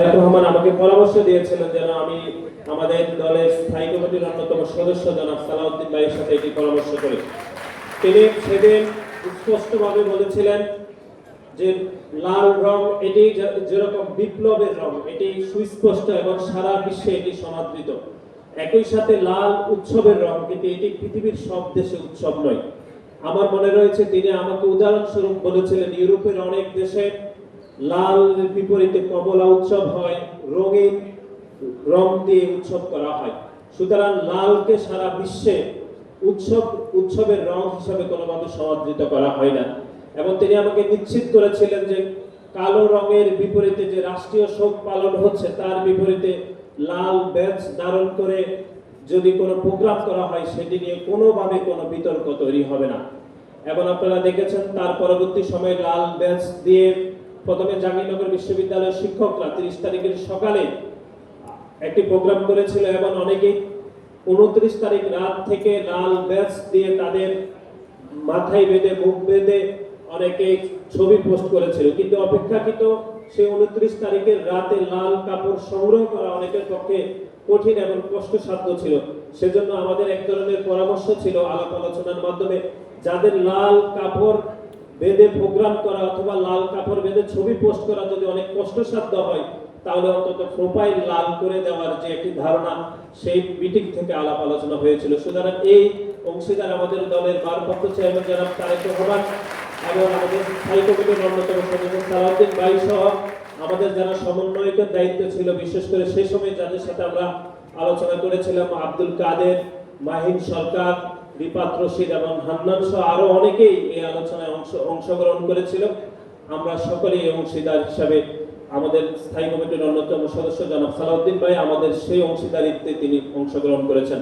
তারেক রহমান আমাকে পরামর্শ দিয়েছিলেন যেন আমি আমাদের দলের স্থায়ী কমিটির অন্যতম সদস্য জনাব সালাউদ্দিন ভাইয়ের সাথে এটি পরামর্শ করি। তিনি সেদিন স্পষ্টভাবে বলেছিলেন যে লাল রং এটি যেরকম বিপ্লবের রং, এটি সুস্পষ্ট এবং সারা বিশ্বে এটি সমাদৃত। একই সাথে লাল উৎসবের রং, কিন্তু এটি পৃথিবীর সব দেশে উৎসব নয়। আমার মনে রয়েছে তিনি আমাকে উদাহরণস্বরূপ বলেছিলেন, ইউরোপের অনেক দেশে লাল বিপরীতে কমলা উৎসব হয়, রঙিন রং দিয়ে উৎসব করা হয়। সুতরাং লালকে সারা বিশ্বে উৎসব, উৎসবের রং হিসাবে কোনোভাবে সমাদৃত করা হয় না। এবং তিনি আমাকে নিশ্চিত করেছিলেন যে কালো রঙের বিপরীতে যে রাষ্ট্রীয় শোক পালন হচ্ছে, তার বিপরীতে লাল ব্যাচ ধারণ করে যদি কোনো প্রোগ্রাম করা হয়, সেটি নিয়ে কোনোভাবে কোনো বিতর্ক তৈরি হবে না। এবং আপনারা দেখেছেন, তার পরবর্তী সময়ে লাল ব্যাচ দিয়ে প্রথমে জাহাঙ্গীরনগর বিশ্ববিদ্যালয়ের শিক্ষকরা তিরিশ তারিখের সকালে একটি প্রোগ্রাম করেছিল এবং অনেকেই উনত্রিশ তারিখ রাত থেকে লাল ব্যাচ দিয়ে তাদের মাথায় বেঁধে, মুখ বেঁধে অনেকে ছবি পোস্ট করেছিল। কিন্তু অপেক্ষাকৃত সেই উনত্রিশ তারিখের রাতে লাল কাপড় সংগ্রহ করা অনেকের পক্ষে কঠিন এবং কষ্টসাধ্য ছিল। সেজন্য আমাদের এক ধরনের পরামর্শ ছিল আলাপ আলোচনার মাধ্যমে, যাদের লাল কাপড় বেঁধে প্রোগ্রাম করা অথবা লাল কাপড় বেঁধে ছবি পোস্ট করা যদি অনেক কষ্টসাধ্য হয়, তাহলে অন্তত প্রোফাইল লাল করে দেওয়ার যে একটি ধারণা, সেই মিটিং থেকে আলাপ আলোচনা হয়েছিল। সুতরাং এই অংশীদার আমাদের দলের ভারপ্রাপ্ত চেয়ারম্যান জনাব তারেক রহমান এবং আমাদের স্থায়ী কমিটির অন্যতম সদস্য সালাউদ্দিন ভাই সহ আমাদের যারা সমন্বয়কের দায়িত্ব ছিল, বিশেষ করে সেই সময় যাদের সাথে আমরা আলোচনা করেছিলাম, আব্দুল কাদের, মাহিন সরকার রিপাত রশিদ এবং হান্নান সহ আরও অনেকেই এই আলোচনায় অংশ অংশগ্রহণ করেছিল। আমরা সকলেই অংশীদার হিসাবে আমাদের স্থায়ী কমিটির অন্যতম সদস্য জনাব সালাউদ্দিন ভাই, আমাদের সেই অংশীদারিত্বে তিনি অংশগ্রহণ করেছেন।